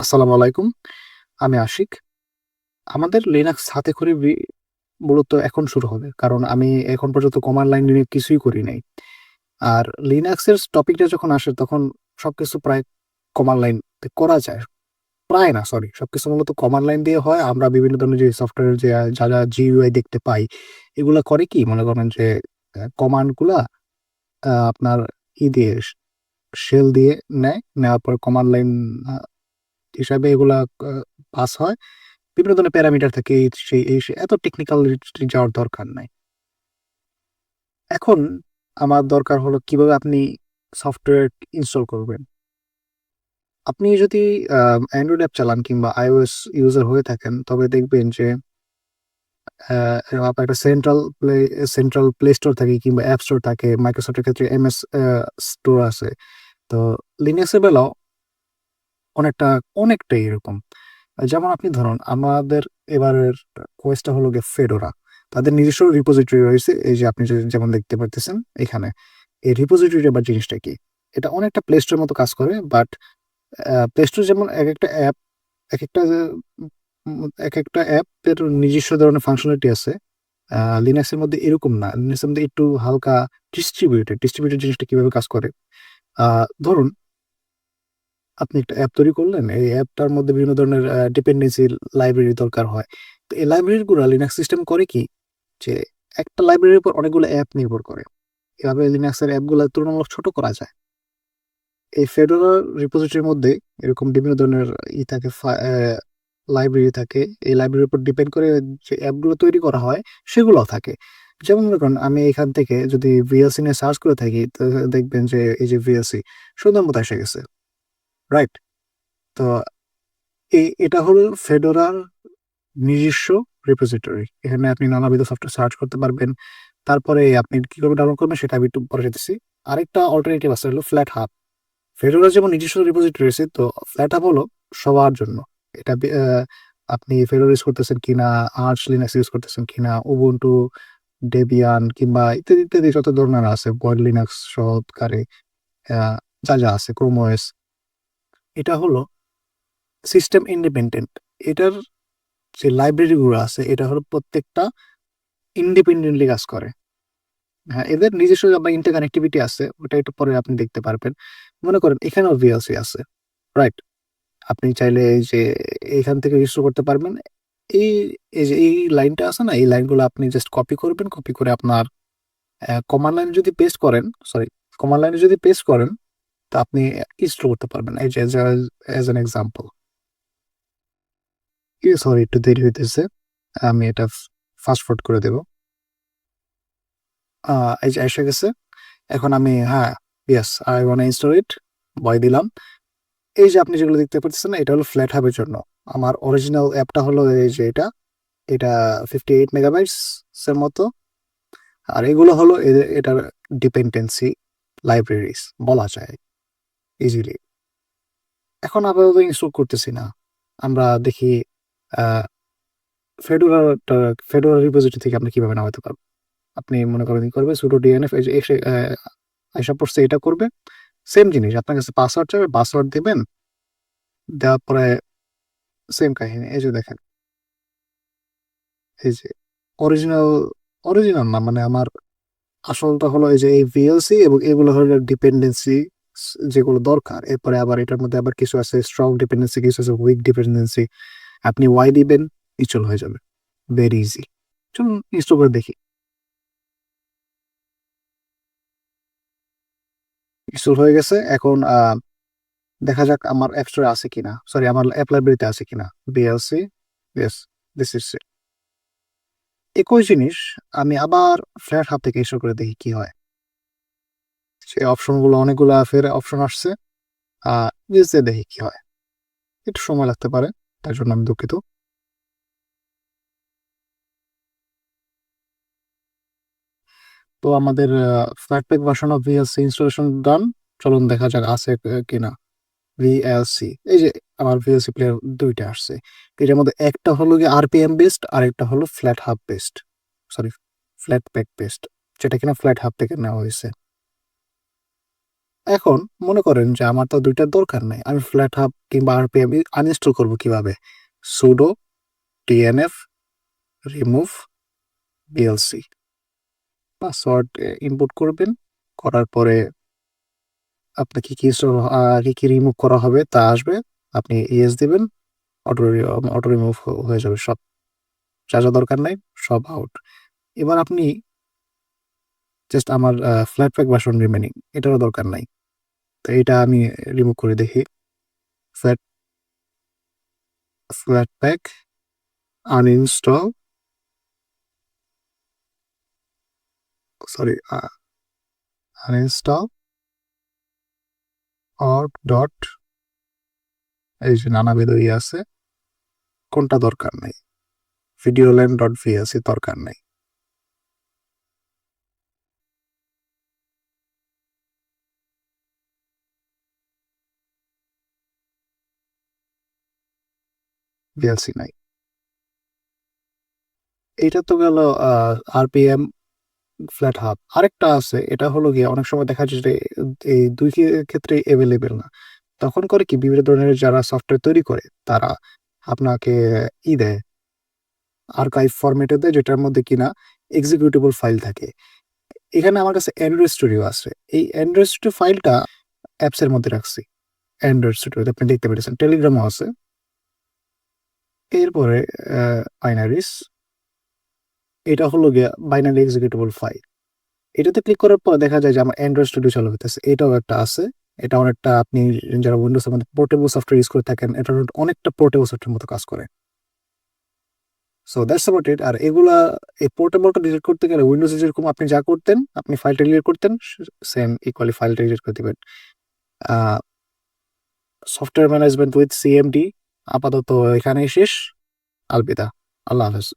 আসসালামু আলাইকুম। আমি আশিক। আমাদের লিনাক্স হাতে খড়ি মূলত এখন শুরু হবে। কারণ আমি এখন পর্যন্ত কমান্ড লাইন নিয়ে কিছুই করি নাই। আর লিনাক্সের টপিকটা যখন আসে তখন সবকিছু প্রায় কমান্ড লাইন করা যায়। প্রায় না সরি। সবকিছু মূলত কমান্ড লাইন দিয়ে হয়। আমরা বিভিন্ন ধরনের যে সফটওয়্যার যে যা, যা GUI দেখতে পাই, এগুলো করে কি মনে করেন যে আ কমান্ডগুলা আ আপনার ই দিয়ে শেল দিয়ে নেয়। নেওয়ার পরে কমান্ড লাইন হিসাবে এগুলা পাস হয়। বিভিন্ন ধরনের প্যারামিটার থাকে সেই, এই এত টেকনিক্যাল যাওয়ার দরকার নাই। এখন আমার দরকার হলো কীভাবে আপনি সফটওয়্যার ইনস্টল করবেন। আপনি যদি অ্যান্ড্রয়েড অ্যাপ চালান কিংবা iOS ইউজার হয়ে থাকেন, তবে দেখবেন যে আপনার একটা central play central play store থাকে কিংবা অ্যাপ স্টোর থাকে। মাইক্রোসফটের ক্ষেত্রে MS, আ স্টোর আছে। তো লিনাক্সের বেলাও অনেকটা, অনেকটাই এরকম। যেমন আপনি ধরুন, আমাদের এবারের কোয়েসটা হলো গিয়ে ফেডোরা। তাদের নিজস্ব রিপোজিটরি রয়েছে। এই যে আপনি যেমন দেখতে পারতেছেন এখানে। এই রিপোজিটরি আবার জিনিসটা কি? এটা অনেকটা প্লে স্টোরের মতো কাজ করে। বাট প্লে স্টোর যেমন একেকটা অ্যাপ একেকটা উম একেকটা অ্যাপের নিজস্ব ধরনের ফাংশনালিটি আছে। লিনাক্সের মধ্যে এরকম না। লিনাক্সের মধ্যে একটু হালকা ডিস্ট্রিবিউটেড। ডিস্ট্রিবিউটেড জিনিসটা কীভাবে কাজ করে? ধরুন আপনি একটা অ্যাপ তৈরি করলেন। এই অ্যাপটার মধ্যে বিভিন্ন ধরনের ডিপেন্ডেন্সি লাইব্রেরি দরকার হয়। তো এই লাইব্রেরিগুলা লিনাক্স সিস্টেম করে কি? যে একটা লাইব্রেরির উপর অনেকগুলো অ্যাপ নির্ভর করে। এভাবে লিনাক্সের অ্যাপগুলো তুলনামূলক ছোট করা যায়। এই ফেডোরা রিপোজিটরির মধ্যে এরকম বিভিন্ন ধরনের ই থাকে লাইব্রেরি থাকে। এই লাইব্রেরির উপর ডিপেন্ড করে যে অ্যাপগুলো তৈরি করা হয়, সেগুলাও থাকে। যেমন মনে করেন আমি এখান থেকে যদি VLC নিয়ে সার্চ করে থাকি দেখবেন যে এই যে VLC সুন্দর মতো এসে গেছে। রাইট? তো এই এটা হলো ফেডোরার নিজস্ব রিপোজিটরি। এখানে আপনি নানাবিধ সফটওয়্যার সার্চ করতে পারবেন। তারপরে আপনি কীভাবে ডাউনলোড করবেন সেটা আমি একটু পরে যেতেছি। আরেকটা অল্টারনেটিভ আছে হলো ফ্ল্যাট হাব। ফেডোরার যেমন নিজস্ব রিপোজিটরি রয়েছে তো ফ্ল্যাট হাব হলো সবার জন্য। এটা আপনি ফেডোরা ইউজ করতেছেন কিনা, আর্চ লিনাক্স ইউজ করতেছেন কিনা, উবুন্টু, ডেবিয়ান কিংবা ইত্যাদি, ইত্যাদি যত ধরনের আছে বয়েড লিনাক্স সহকারে যা, যা আছে ক্রোম ওএস। এটা হলো সিস্টেম ইন্ডিপেন্ডেন্ট। এটার যে লাইব্রেরিগুলো আছে এটা হলো প্রত্যেকটা ইন্ডিপেন্ডেন্টলি কাজ করে। হ্যাঁ, এদের নিজস্ব আবার ইন্টারকানেক্টিভিটি আছে। ওটা একটু পরে আপনি দেখতে পারবেন। মনে করেন এখানেও VLC আছে। রাইট? আপনি চাইলে যে এখান থেকে ইনস্টল করতে পারবেন। এই, এই যে এই লাইনটা আছে না? এই লাইনগুলো আপনি জাস্ট কপি করবেন। কপি করে আপনার অ্যা কমান্ড লাইনে যদি পেস্ট করেন, সরি কমান্ড লাইনে যদি পেস্ট করেন তো আপনি ইনস্টল করতে পারবেন। এই যে এজ অ্যান এক্সাম্পল। সরি একটু দেরি হইতেছে। আমি এটা ফাস্ট ফরওয়ার্ড করে দেব। এই যে এসে গেছে। এখন আমি হ্যাঁ, yes I wanna install it বয় দিলাম। এই যে আপনি যেগুলো দেখতে পারতেছেন এটা হলো ফ্ল্যাট হাবের জন্য। আমার অরিজিনাল অ্যাপটা হলো এই যে এটা। এটা 58 মেগাবাইটস এর মতো। আর এগুলো হলো এটার ডিপেন্ডেন্সি লাইব্রেরিজ বলা যায় ইজিলি। এখন আপাতত ইনস্টল করতেছি না। আমরা দেখি আ ফেডোরাটা ফেডোরা রিপোজিটরি থেকে আমরা কীভাবে নামাতে পারব। আপনি মনে করেন করবে যে এসে আইসা পড়ছে এটা করবে। সেম জিনিস আপনার কাছে পাসওয়ার্ড চাবে, পাসওয়ার্ড দেবেন দেওয়ার পরে সেম কাহিনী। এই যে দেখেন। এই যে অরিজিনাল, অরিজিনাল না মানে আমার আসলটা হলো এই যে এই ভিএলসি এবং এগুলো হলো ডিপেন্ডেন্সি যেগুলো দরকার। এরপরে আবার এটার মধ্যে আবার কিছু আছে স্ট্রং ডিপেন্ডেন্সি, কিছু আছে উইক ডিপেন্ডেন্সি। আপনি Y দিবেন, ইনস্টল হয়ে যাবে। Very easy. চলুন ইনস্টল করে দেখি। ইনস্টল হয়ে গেছে। এখন দেখা যাক আমার অ্যাপ স্টোরে আছে কিনা। সরি আমার অ্যাপ লাইব্রেরিতে আছে কিনা। VLC yes this it. একই জিনিস আমি আবার ফ্ল্যাট হাব থেকে ইনস্টল করে দেখি কি হয়। সেই অপশনগুলো, অনেকগুলা ফের অপশন আসছে। নিচ দেখি কি হয়। একটু সময় লাগতে পারে। তার জন্য আমি দুঃখিত। তো আমাদের Flatpak version of VLC installation done. চলুন দেখা যাক আছে কিনা। VLC এই যে আমার VLC প্লেয়ার ২ টা আসছে। এটার মধ্যে একটা হলো গিয়ে RPM বেসড আরেকটা হলো Flathub based. Sorry flat Flatpak based যেটা কিনা ফ্ল্যাট হাব থেকে নেওয়া হইছে। এখন মনে করেন যে আমার তো ২ টার দরকার নাই। আমি ফ্ল্যাট হাব কিংবা আরপিএম আনইনস্টল করব কীভাবে? Sudo tnf remove VLC password input করবেন। করার পরে আপনার কি, কি কি, রিমুভ করা হবে তা আসবে। আপনি ইয়েস দিবেন। অটো অটো রিমুভ হয়ে যাবে সব। যা, যা দরকার নাই সব আউট। এবার আপনি জাস্ট আমার আ ফ্ল্যাটপ্যাক ভার্সন রিমেনিং এটারও দরকার নাই। তো এটা আমি রিমুভ করে দেখি। Flat Flatpak uninstall sorry uh uninstall, org dot এই যে নানাবিধ ইয়ে আছে। কোনটা দরকার নাই। videolan ডট vlc দরকার নাই। Vlc নাই। এইটা তো গেল আরপিএম ফ্ল্যাট হাব। আরেকটা আছে, এটা হলো গিয়ে অনেক সময় দেখা যায় যে এই ২ খে ক্ষেত্রেই এভেইলেবল না। তখন করে কি বিভিন্ন ধরনের যারা সফটওয়্যার তৈরি করে, তারা আপনাকে ই দেয় আর্কাইভ ফরম্যাটে দেয়, যেটার মধ্যে কিনা এক্সিকিউটেবল ফাইল থাকে। এখানে আমার কাছে অ্যান্ড্রয়েড স্টুডিও আছে। এই অ্যান্ড্রয়েড স্টুডিও ফাইলটা অ্যাপস এর মধ্যে রাখছি। অ্যান্ড্রয়েড স্টুডিওতে আপনি দেখতে পেরেছেন। টেলিগ্রামও আছে। এরপরে বাইনারিস এটা হলো গিয়া বাইনারি এক্সিকিউটেবল ফাইল। এটাতে ক্লিক করার পর দেখা যায় যে আমার অ্যান্ড্রয়েড স্টুডিও চালু হইতেছে। এটাও একটা আছে। এটা অনেকটা আপনি যারা উইন্ডোজ মধ্যে পোর্টেবল সফটওয়্যার ইউজ করে থাকেন এটা অনেকটা পোর্টেবল সফটওয়্যারের মতো কাজ করে। So that's about it. আর এগুলা এই পোর্টেবলটা ডিলিট করতে গেলে উইন্ডোজে যেরকম আপনি যা করতেন, আপনি ফাইলটা ডিলিট করতেন সেম ইকুয়ালি ফাইলটা ডিলিট করে দিবেন। সফটওয়্যার ম্যানেজমেন্ট উইথ সিএমডি আপাতত এখানেই শেষ। আলবিদা। আল্লাহ হাফেজ।